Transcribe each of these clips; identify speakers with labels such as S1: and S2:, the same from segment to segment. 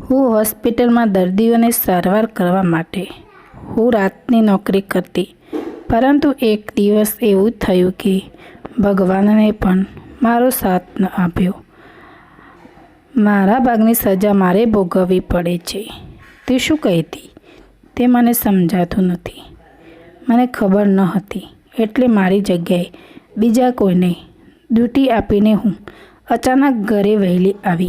S1: હું હોસ્પિટલમાં દર્દીઓને સારવાર કરવા માટે હું રાતની નોકરી કરતી, પરંતુ એક દિવસ એવું થયું કે ભગવાનને પણ મારો સાથ ન આપ્યો. મારા ભાગની સજા મારે ભોગવવી પડે છે. તે શું કહેતી? તે મને સમજાતું નથી. મને ખબર ન હતી. એટલે મારી જગ્યાએ બીજા કોઈને ડ્યુટી આપીને હું અચાનક ઘરે વહેલી આવી.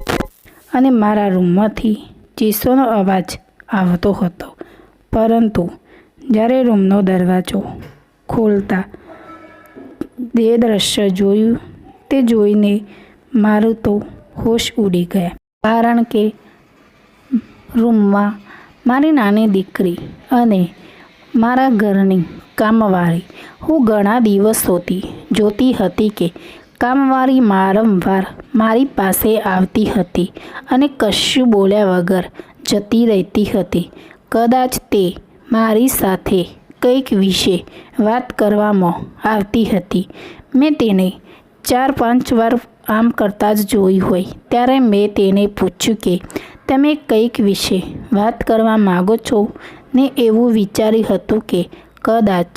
S1: અને મારા રૂમમાંથી ચીસોનો અવાજ આવતો હતો. પરંતુ જ્યારે રૂમનો દરવાજો ખોલતા જે દ્રશ્ય જોયું તે જોઈને મારું તો હોશ ઉડી ગયા. કારણ કે રૂમમાં મારી નાની દીકરી અને મારા ઘરની કામવાળી હું ઘણા દિવસોથી જોતી હતી કે કામવાળી વારંવાર મારી પાસે આવતી હતી અને કશું બોલ્યા વગર જતી રહેતી હતી. કદાચ તે મારી સાથે કંઈક વિશે વાત કરવામાં આવતી હતી. મેં તેને ચાર પાંચ વાર આમ કરતાં જ જોઈ હોય ત્યારે મેં તેને પૂછ્યું કે, તમે કંઈક વિશે વાત કરવા માગો છો? ને એવું વિચાર્યું હતું કે, કદાચ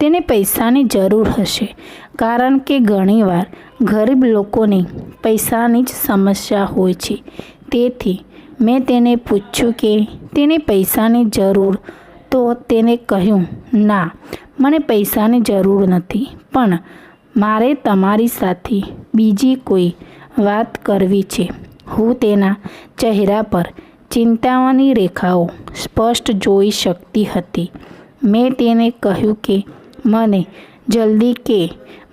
S1: તેને પૈસાની જરૂર હશે. કારણ કે ઘણીવાર ગરીબ લોકોને પૈસાની જ સમસ્યા હોય છે. તેથી, મેં તેને પૂછ્યું કે તેને પૈસાની જરૂર? તો તેને કહ્યું, ના, મને પૈસાની જરૂર નથી. પણ મારે તમારી સાથે બીજી કોઈ વાત કરવી છે. હું તેના ચહેરા પર ચિંતાઓની રેખાઓ સ્પષ્ટ જોઈ શકતી હતી. મેં તેને કહ્યું કે મને જલ્દી કે,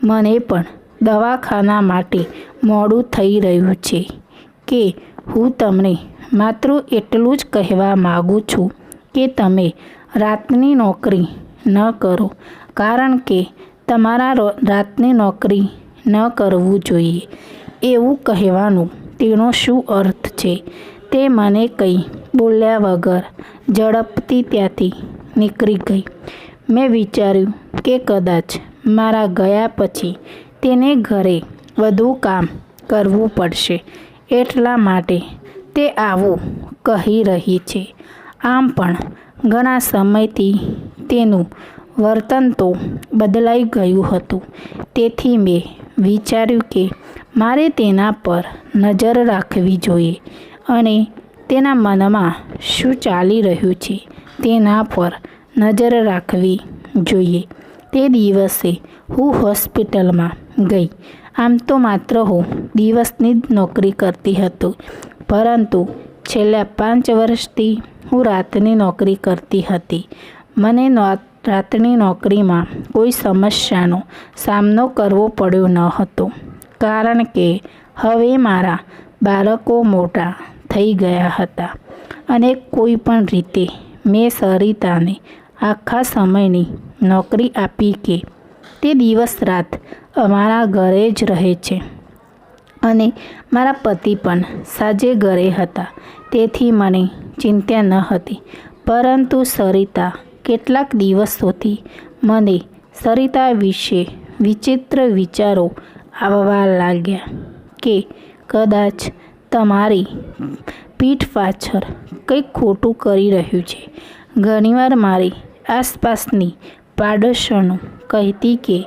S1: મને પણ દવાખાના માટે મોડું થઈ રહ્યું છે કે હું તમને માત્ર એટલું જ કહેવા માગું છું કે તમે રાતની નોકરી ન કરો, કારણ કે તમારા રાતની નોકરી ન કરવું જોઈએ. એવું કહેવાનું તેનો શું અર્થ છે? તે મને કંઈ બોલ્યા વગર ઝડપથી ત્યાંથી નીકળી ગઈ. મેં વિચાર્યું કે કદાચ મારા ગયા પછી તેને ઘરે વધુ કામ કરવું પડશે. એટલા માટે તે આવું કહી રહી છે. આમ પણ ઘણા સમયથી તેનું વર્તન તો બદલાઈ ગયું હતું. તેથી મેં વિચાર્યું કે મારે તેના પર નજર રાખવી જોઈએ અને તેના મનમાં શું ચાલી રહ્યું છે તેના પર નજર રાખવી જોઈએ. તે દિવસે હું હોસ્પિટલમાં ગઈ. આમ તો માત્ર હું દિવસની જ નોકરી કરતી હતી. પરંતુ છેલ્લા પાંચ વર્ષથી હું રાતની નોકરી કરતી હતી. મને રાતની નોકરીમાં કોઈ સમસ્યાનો સામનો કરવો પડ્યો ન હતો. કારણ કે હવે મારા બાળકો મોટા થઈ ગયા હતા. અને કોઈ પણ રીતે મેં સરિતાને આખા સમયની નોકરી આપી કે તે દિવસ રાત અમારા ઘરે જ રહે છે. અને મારા પતિ પણ સાજે ઘરે હતા. તેથી મને ચિંતા ન હતી. પરંતુ સરિતા કેટલાક દિવસોથી મને સરિતા વિશે વિચિત્ર વિચારો આવવા લાગ્યા કે કદાચ તમારી પીઠ પાછળ કંઈક ખોટું કરી રહ્યું છે. ઘણીવાર મારી આસપાસની પાડોશણો કહેતી કે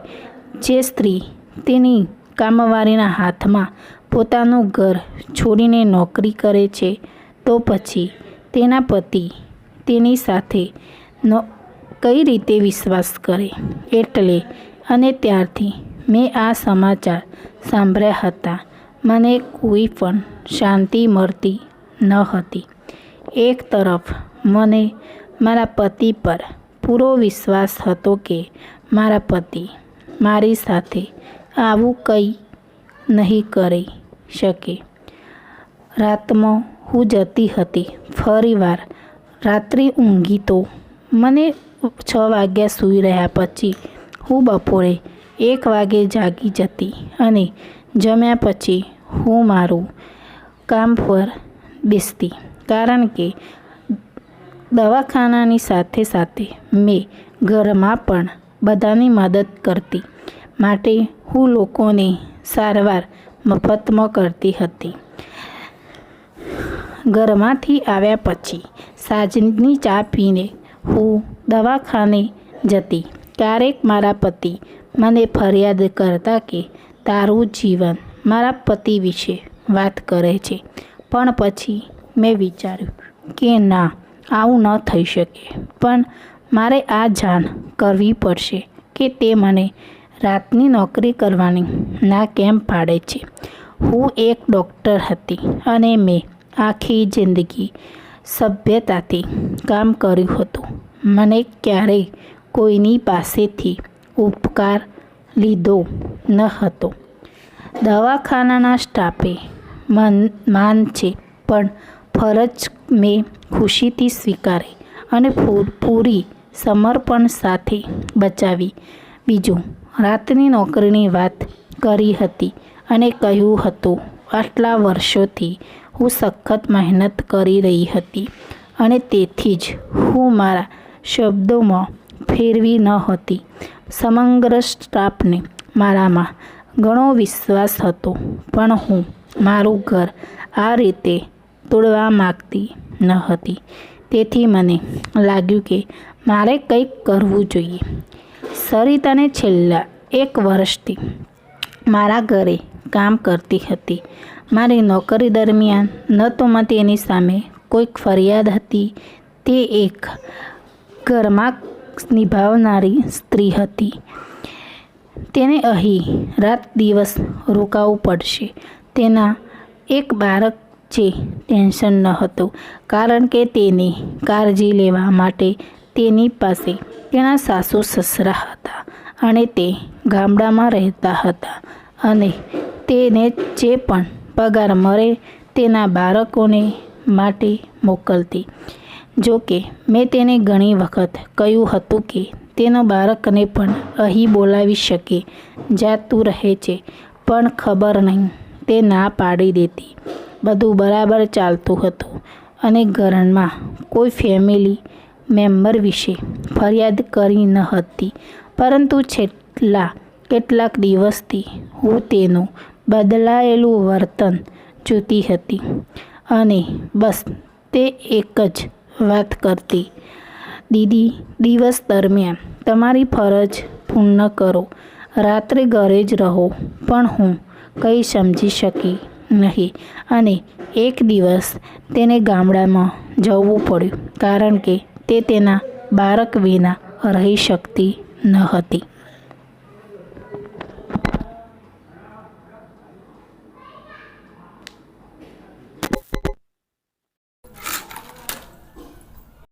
S1: જે સ્ત્રી તેની કામવાળીના હાથમાં પોતાનું ઘર છોડીને નોકરી કરે છે, તો પછી તેના પતિ તેની સાથે નો, કઈ રીતે વિશ્વાસ કરે? એટલે અને ત્યારથી મેં આ સમાચાર સાંભળ્યા હતા. મને કોઈ પણ શાંતિ મળતી ન હતી. એક તરફ મને મારા પતિ પર પૂરો વિશ્વાસ હતો કે મારા પતિ મારી સાથે આવું કંઈ નહીં કરી શકે. રાતમાં હું જતી હતી ફરીવાર. રાત્રિ ઊંઘી તો મને છ વાગ્યા સૂઈ રહ્યા પછી હું બપોરે એક વાગે જાગી જતી અને જમ્યા પછી હું મારું કામ પર બેસતી. કારણ કે દવાખાનાની સાથે સાથે મેં ઘરમાં પણ બધાની મદદ કરતી, માટે હું લોકોને સારવાર મફતમાં કરતી હતી. ઘરમાંથી આવ્યા પછી સાંજની ચા પીને હું દવાખાને જતી. ક્યારેક મારા પતિ મને ફરિયાદ કરતા કે, તારું જીવન મારા પતિ વિશે વાત કરે છે. પણ પછી મેં વિચાર્યું કે ના આવું ન થઈ શકે. પણ મારે આ જાણ કરવી પડશે કે તે મને રાતની નોકરી કરવાની ના કેમ પાડે છે. હું એક ડૉક્ટર હતી અને મેં આખી જિંદગી સભ્યતાથી કામ કર્યું હતું. મને ક્યારેય કોઈની પાસેથી ઉપકાર લીધો ન હતો. દવાખાનાના સ્ટાફે મન માન છે, પણ ફરજ મેં ખુશીથી સ્વીકારી અને પૂરી સમર્પણ સાથે બચાવી. બીજું, રાતની નોકરીની વાત કરી હતી અને કહ્યું હતું, આટલા વર્ષોથી હું સખત મહેનત કરી રહી હતી અને તેથી જ હું મારા શબ્દોમાં ફેરવી ન હતી. સમગ્ર સ્ટાફને મારામાં ઘણો વિશ્વાસ હતો, પણ હું મારું ઘર આ રીતે તોડવા માગતી ન હતી. તેથી મને લાગ્યું કે મારે કંઈક કરવું જોઈએ. સરિતાને છેલ્લા એક વર્ષથી મારા ઘરે કામ કરતી હતી. મારી નોકરી દરમિયાન ન તો મત એની સામે કોઈક ફરિયાદ હતી. તે એક ઘરમાં નિભાવનારી સ્ત્રી હતી. તેને અહીં રાત દિવસ રોકાવું પડશે. તેના એક બાળક જે ટેન્શન ન હતું, કારણ કે તેની કાળજી લેવા માટે તેની પાસે તેના સાસુ સસરા હતા અને તે ગામડામાં રહેતા હતા અને તેને જે પણ પગાર મળે તેના બાળકોને માટે મોકલતી. જો કે મેં તેને ઘણી વખત કહ્યું હતું કે તેનો બાળકને પણ અહીં બોલાવી શકે, જાતું રહે છે, પણ ખબર નહીં, તે ના પાડી દેતી. બધું બરાબર ચાલતું હતું અને ઘરમાં કોઈ ફેમિલી મેમ્બર વિશે ફરિયાદ કરી ન હતી. પરંતુ છેલ્લા કેટલાક દિવસથી હું તેનું બદલાયેલું વર્તન જોતી હતી અને બસ તે એક જ વાત કરતી. દીદી, દિવસ દરમિયાન તમારી ફરજ પૂર્ણ કરો. રાત્રે ઘરે જ રહો, પણ હું કંઈ સમજી શકી નહીં. અને એક દિવસ તેને ગામડામાં જવું પડ્યું કારણ કે તે તેના બાળક વિના રહી શકતી ન હતી.